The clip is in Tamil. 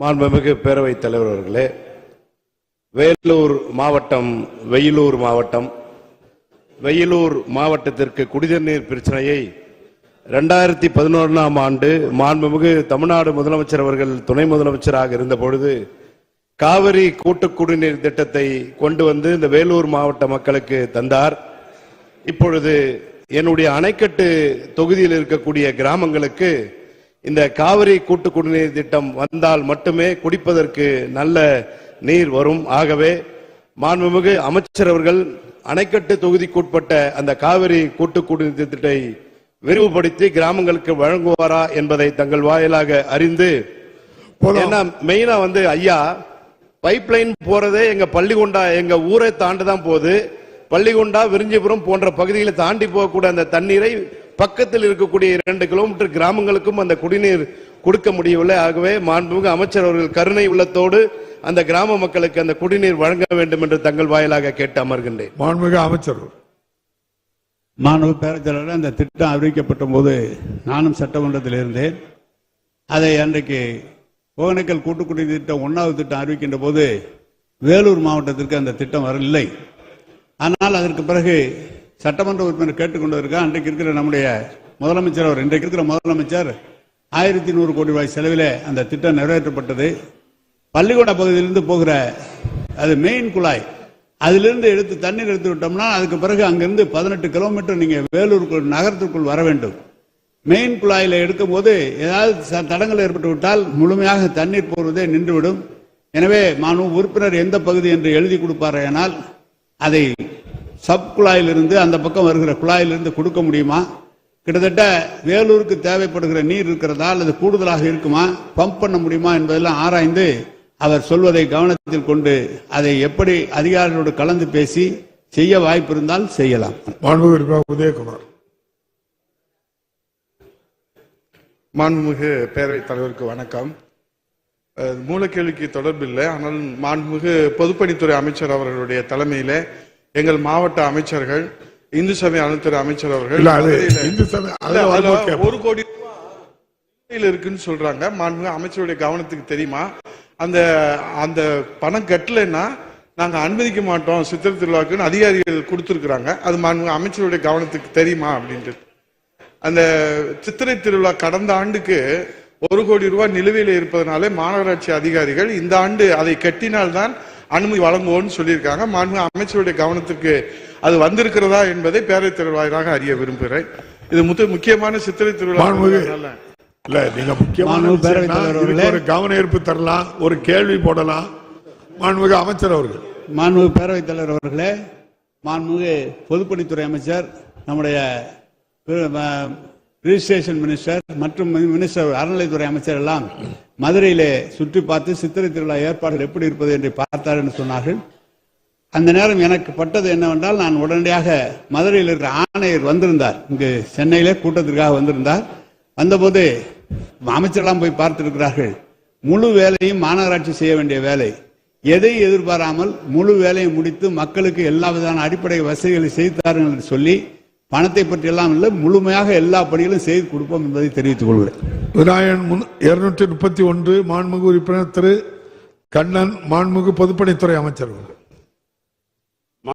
மாண்புமிகு பேரவைத் தலைவர் அவர்களே வேலூர் மாவட்டம் வெயிலூர் மாவட்டம். வெயிலூர் மாவட்டத்திற்கு குடிநீர் நீர் பிரச்சனையை ரெண்டாயிரத்தி பதினொன்றாம் ஆண்டு மாண்புமிகு தமிழ்நாடு முதலமைச்சர் அவர்கள் துணை முதலமைச்சராக இருந்த பொழுது காவிரி கூட்டு குடிநீர் திட்டத்தை கொண்டு வந்து இந்த வேலூர் மாவட்ட மக்களுக்கு தந்தார். இப்பொழுது என்னுடைய அணைக்கட்டு தொகுதியில் இருக்கக்கூடிய கிராமங்களுக்கு இந்த காவிரி கூட்டு குடிநீர் திட்டம் வந்தால் மட்டுமே குடிப்பதற்கு நல்ல நீர் வரும். ஆகவே மாண்புமிகு அமைச்சர் அவர்கள் அணைக்கட்டு தொகுதிக்குட்பட்ட அந்த காவிரி கூட்டு குடிநீர் திட்டத்தை விரிவுபடுத்தி கிராமங்களுக்கு வழங்குவாரா என்பதை தங்கள் வாயிலாக அறிந்து ஏன்னா மெயினா வந்து ஐயா பைப்லைன் போறதே எங்க பள்ளிகொண்டா எங்க ஊரை தாண்டி தான் போகுது. பள்ளிகொண்டா விரிஞ்சிபுரம் போன்ற பகுதிகளை தாண்டி போகக்கூடிய அந்த தண்ணீரை பக்கத்தில் இருக்கக்கூடிய இரண்டு கிலோமீட்டர் கிராமங்களுக்கும் அந்த குடிநீர் கொடுக்க முடியவில்லை. ஆகவே மாண்புமிகு அமைச்சர் அவர்கள் கருணை உள்ளத்தோடு அந்த கிராம மக்களுக்கு அந்த குடிநீர் வழங்க வேண்டும் என்று தங்கள் வாயிலாக கேட்டு அமர்கின்றேன். மாண்புமிகு அமைச்சர் மாணவ பேரச்செயலாளர் அந்த திட்டம் அறிவிக்கப்பட்ட போது நானும் சட்டமன்றத்தில் இருந்தேன். அதை அன்றைக்கு ஒகேனக்கல் கூட்டுக்குடி திட்டம் ஒன்றாவது திட்டம் அறிவிக்கின்ற போது வேலூர் மாவட்டத்திற்கு அந்த திட்டம் வரவில்லை. ஆனால் அதற்கு பிறகு சட்டமன்ற உறுப்பினர் கேட்டுக்கொண்டிருக்க அன்றைக்கு இருக்கிற நம்முடைய முதலமைச்சர் அவர். இன்றைக்கு இருக்கிற முதலமைச்சர் ஆயிரத்தி நூறு கோடி ரூபாய் செலவில் அந்த திட்டம் நிறைவேற்றப்பட்டது. பள்ளிக்கூட பகுதியிலிருந்து போகிற அது மெயின் குழாய். அதிலிருந்து எடுத்து தண்ணீர் எடுத்து விட்டோம்னா அதுக்கு பிறகு அங்கிருந்து பதினெட்டு கிலோமீட்டர் நீங்கள் வேலூருக்குள் நகரத்திற்குள் வர வேண்டும். மெயின் குழாயில் எடுக்கும் போது ஏதாவது ச- தடங்கள் ஏற்பட்டு விட்டால் முழுமையாக தண்ணீர் போவதே நின்றுவிடும். எனவே மாணவ உறுப்பினர் எந்த பகுதி என்று எழுதி கொடுப்பாரையானால் அதை சப் குழாயிலிருந்து அந்த பக்கம் வருகிற குழாயிலிருந்து கொடுக்க முடியுமா? கிட்டத்தட்ட வேலூருக்கு தேவைப்படுகிற நீர் இருக்கிறதா அல்லது கூடுதலாக இருக்குமா? பம்ப் பண்ண முடியுமா என்பதெல்லாம் ஆராய்ந்து அவர் சொல்வதை கவனத்தில் கொண்டு அதை எப்படி அதிகாரிகளோடு கலந்து பேசி செய்ய வாய்ப்பு இருந்தால் செய்யலாம். உதயகுமார். மாண்புமிகு பேரவைத் தலைவருக்கு வணக்கம். மூலக்கேள்விக்கு தொடர்பில்லை ஆனால் மாண்புமிகு பொதுப்பணித்துறை அமைச்சர் அவர்களுடைய தலைமையிலே எங்கள் மாவட்ட அமைச்சர்கள் இந்து சமய அறநிலைத்துறை அமைச்சர் அவர்கள். ஒரு கோடி இருக்குன்னு சொல்றாங்க. மாண்புமிகு அமைச்சருடைய கவனத்துக்கு தெரியுமா? அந்த அந்த பணம் கட்டலைன்னா நாங்க அனுமதிக்க மாட்டோம். சித்திரை திருவிழாக்குன்னு அதிகாரிகள் கொடுத்துருக்குறாங்க. அது மாண்புமிகு அமைச்சருடைய கவனத்துக்கு தெரியுமா அப்படின்ட்டு. அந்த சித்திரை திருவிழா கடந்த ஆண்டுக்கு ஒரு கோடி ரூபாய் நிலுவையில் இருப்பதனாலே மாநகராட்சி அதிகாரிகள் இந்த ஆண்டு அதை கட்டினால்தான் அனுமதி வழங்குவோம்னு சொல்லியிருக்காங்க. மாண்பு அமைச்சருடைய கவனத்திற்கு அது வந்திருக்கிறதா என்பதை பேரவைத் தலைவர் வாயிலாக அறிய விரும்புகிறேன். இது முத்து முக்கியமான சித்திரை திருவிழா. இல்ல நீங்க முக்கியமான. ஒரு கவன ஈர்ப்பு தரலாம் ஒரு கேள்வி போடலாம். மாண்புமிகு அமைச்சர் அவர்கள். மாண்புமிகு பேரவைத் தலைவர் அவர்களே மாண்புமிகு பொதுப்பணித்துறை அமைச்சர் நம்முடைய ரிஜிஸ்ட்ரேஷன் மினிஸ்டர் மற்றும் மினிஸ்டர் அறநிலைத்துறை அமைச்சர் எல்லாம் மதுரையிலே சுற்றி பார்த்து சித்திரை திருவிழா ஏற்பாடுகள் எப்படி இருப்பது என்று பார்த்தார் என்று சொன்னார்கள். அந்த நேரம் எனக்கு பட்டது என்னவென்றால் நான் உடனடியாக மதுரையில் இருக்கிற ஆணையர் வந்திருந்தார். இங்கு சென்னையிலே கூட்டத்திற்காக வந்திருந்தார். வந்தபோது அமைச்சரெல்லாம் போய் பார்த்திருக்கிறார்கள். முழு வேலையும் மாநகராட்சி செய்ய வேண்டிய வேலை. எதை எதிர்பாராமல் முழு வேலையை முடித்து மக்களுக்கு எல்லா விதமான அடிப்படை வசதிகளை செய்து என்று சொல்லி பணத்தை பற்றி எல்லாம் இல்லை முழுமையாக எல்லா பணிகளும் செய்து கொடுப்போம் என்பதை தெரிவித்துக் கொள்கிறேன். விநாயகன் இருநூற்றி முப்பத்தி ஒன்று மாண்புமிகு உறுப்பினர் திரு கண்ணன் மாண்புமிகு பொதுப்பணித்துறை அமைச்சர் அவர்கள்